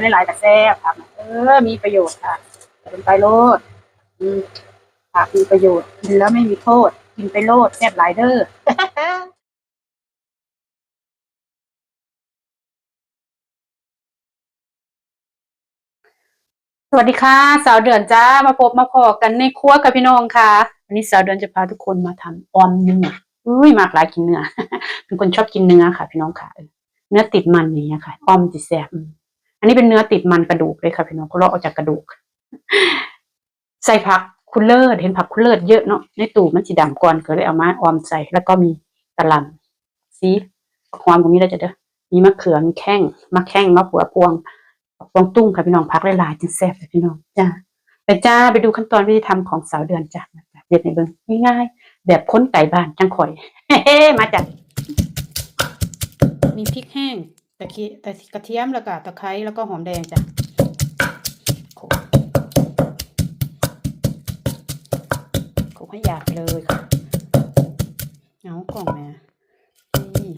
ได้หลายกับแซ่บผักเออ มีประโยชน์ค่ะเป็นไปโลดอืมผักมีประโยชน์กินแล้วไม่มีโทษ กินไปโลดแซ่บหลายเด้อสวัสดีค่ะ สาวเดือนจ้ามาพบมาพอกันในครัวกับพี่น้องค่ะ วันนี้สาวเดือนจะพาทุกคนมาทำออมเนื้ออุ้ยมากหลายกินเนื้อเป็นคนชอบกินเนื้อค่ะ พี่น้องค่ะเนื้อติดมันอย่างเงี้ยค่ะออมติดแซ่บ อันนี้เป็นเนื้อติดมันกระดูกเลยค่ะพี่น้องเขาเลาะออกจากกระดูก ใส่ผักคุณเลิศเห็นผักคุณเลิศเยอะเนาะในตู้มันสีดำก่อนก็เลยเอามาออมใส่ แล้วก็มีกระหลำซีความตรงนี้ได้จะเด้อมีมะเขือมีแข้งมะแข้งมะผัวพวงฟองตุ้งค่ะพี่น้องพักหลายๆจึงแซ่บเลยพี่น้องจ้าไปจ้าไปดูขั้นตอนวิธีทำของสาวเดือนจ้าเด็ดในเบิ้งง่ายๆแบบค้นไก่บ้านจังข่อย เฮ้มาจ้ะมีพริกแห้ง ตะกี้ตะกระเทียมแล้วก็ตะไคร้แล้วก็หอมแดงจ้ะโขกให้หยาบเลยค่ะเอากล่องแม่นี่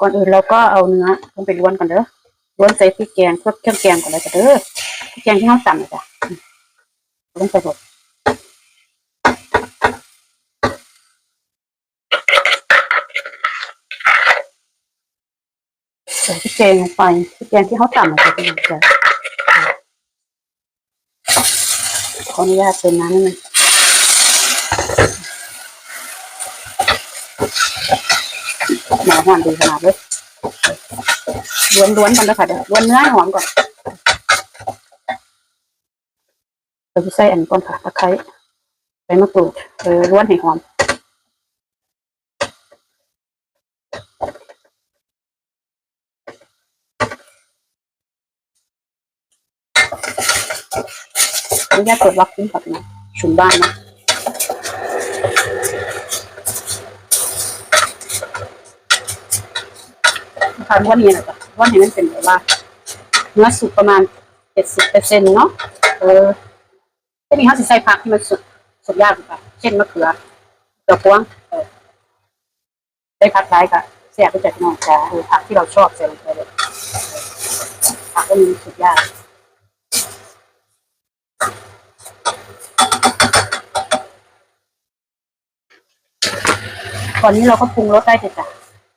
ก่อนอื่นเราก็เอาเนื้อลงไปล้วนก่อนเด้อล้วนใส่พริกแกงเพื่อเครื่องแกงก่อนเลยจ้ะเด้อพริกแกงที่เราตำนะจ้ะอืมลงไปหมด ใส่พริกแกงลงไปพริกแกงที่เขาตำนจะพี่น้องจ้ะขออนุญาตเป็นน้ำนิดนึงหนาหอมดีขนาดเลยล้วนๆก่อนเลยค่ะเดี๋ยวล้วนเนื้อหอมก่อนเราจะใส่อันก่อนค่ะตะไคร้ใบมะกรูดเออล้วนให้หอม ออนุญาตเปิดวักคุ้มกับนะชุนบ้านนะทานว่านี้นะจ๊ะว่านี้มันเป็นแบบว่าเนื้อสุกประมาณเจ็ดสิบเปอร์เซ็นต์เนาะเออจะมีเขาสิใส่ผักที่มันสุกสุกยากกว่าเช่นมะเขือดอกพวงเออได้ผักร้ายค่ะแซ่บไปจากน้องจ้าเออผักที่เราชอบใส่ลงไปเลยผักก็มีสุกยาก ตอนนี้เราก็ปรุงรสได้เลยจ้ะ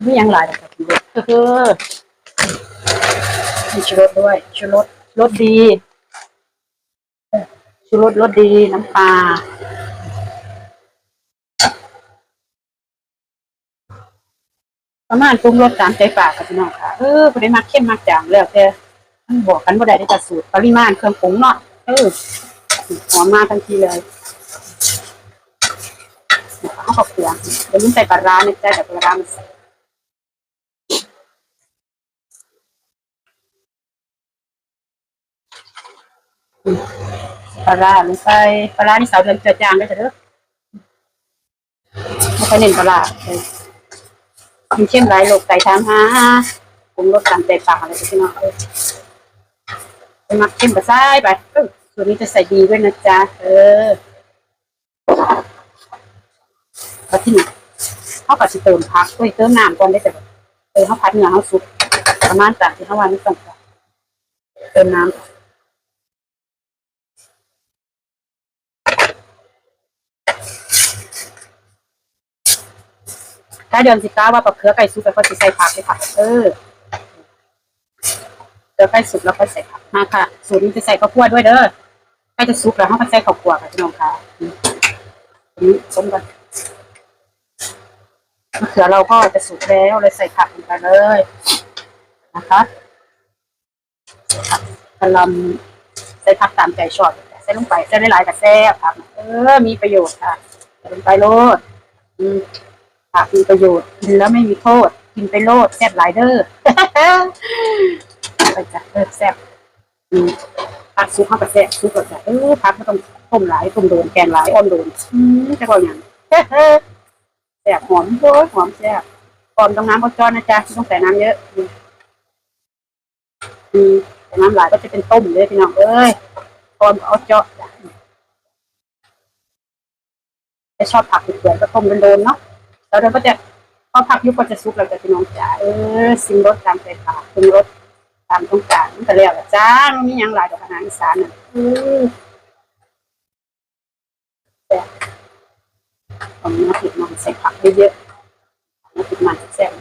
ไม่ยังหลายเลยค่ะปรุงรสก็คือมีชูรสด้วยชูรสรสดีชูรสรสดีน้ำปลาประมาณปรุงรสตามใจปากค่ะพี่น้องค่ะ เออบ่ได้มักเข้มมักจางแล้วแต่บอกกันบ่ได้ได้แต่สูตรปริมาณเครื่องปรุงเนาะเออหอมมากทันทีเลย ข้าวผัดเผือกเดี๋ยวนี้ใส่ปลาร้านะจ๊ะแต่ปลาร้ามันปลาร้าลงไปปลาร้านี่สาวเดือนเจือจางได้จ้ะเด้อไม่ค่อยเน้นปลาร้าเลยมีเข้มหลายโลกไก่ทามหาปรุงรสตามใจปากอะไรพี่น้องไปมักเข้มกับไส้ไปเออส่วนี้จะใส่ดีด้วยนะจ๊ะเออ แล้วที่นี่เขาก็จะเติมพักด้วยเติมน้ำก่อนได้แต่เออเขาพัดเนื้อเขาสุกประมาณจากที่เขาวันนี้ต้องเติมน้ำถ้าเดือนสิบเก้าว่าปลาเขือไก่สุกแล้วก็จะใส่ผักเลยค่ะ เออเดี๋ยวไก่สุกแล้วก็ใส่ผักมาค่ะ สูตรนี้จะใส่ข้าวคั่วด้วยเด้อใกล้จะสุกแล้วเขาก็ใส่ข้าวคั่วค่ะพี่น้องค่ะอืมอันนี้ส้มกัน มะเขือเราก็จะสุกแล้วเลยใส่ผักลงไปเลยนะคะผักกะหล่ำใส่ผักตามใจชอบใส่ลงไปใส่หลายๆกับแซ่บผักเออ มีประโยชน์ค่ะใส่ลงไปโลดอืมผักมีประโยชน์กินแล้วไม่มีโทษกินไปโลดแซ่บหลายเด้อไปจ้ะเออแซ่บอืมผักซุปข้าวกระแซ่บซุปกระแซ่บเออผักไม่ต้องต้มหลายต้มโดนแกงหลายอ้อมโดนอืมจะบอกอย่าง ซ่บหอมโอ้ยหอมแซ่บก่อนต้องน้ำก็จอนนะจ๊ะไม่ต้องใส่น้ำเยอะอืมน้ำหลายก็จะเป็นต้มเลยพี่น้องเอ้ยก่อนเอาเจาะจ้ะจะชอบผักเปื่อยๆก็ต้มโดนๆเนาะแล้วเราก็จะพอผักยุบก็จะซุกเราจะพี่น้องจ๋าเออซิมรสตามใจปากซิมรสตามต้องการมันก็แล้วแหละจ้ามันมีหยังหลายดอกอาหารอีสานน่ะเออแต่ ผมน้ำผิดมันใส่ผักเยอะๆมาเห็ดมันแซ่บ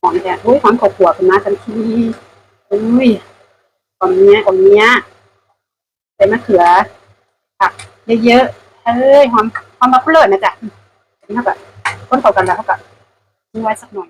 หอมแดดอุ้ยหอมข้าวขัวเป็นมาทันทีอุ้ยหอมเนี้ยหอมเนี้ยใส่มะเขือผักเยอะๆเอ้ยหอมหอมมะเขือนะจ๊ะนี่ครับแบบคนเข้ากันแล้วเขาก็ทิ้งไว้สักหน่อย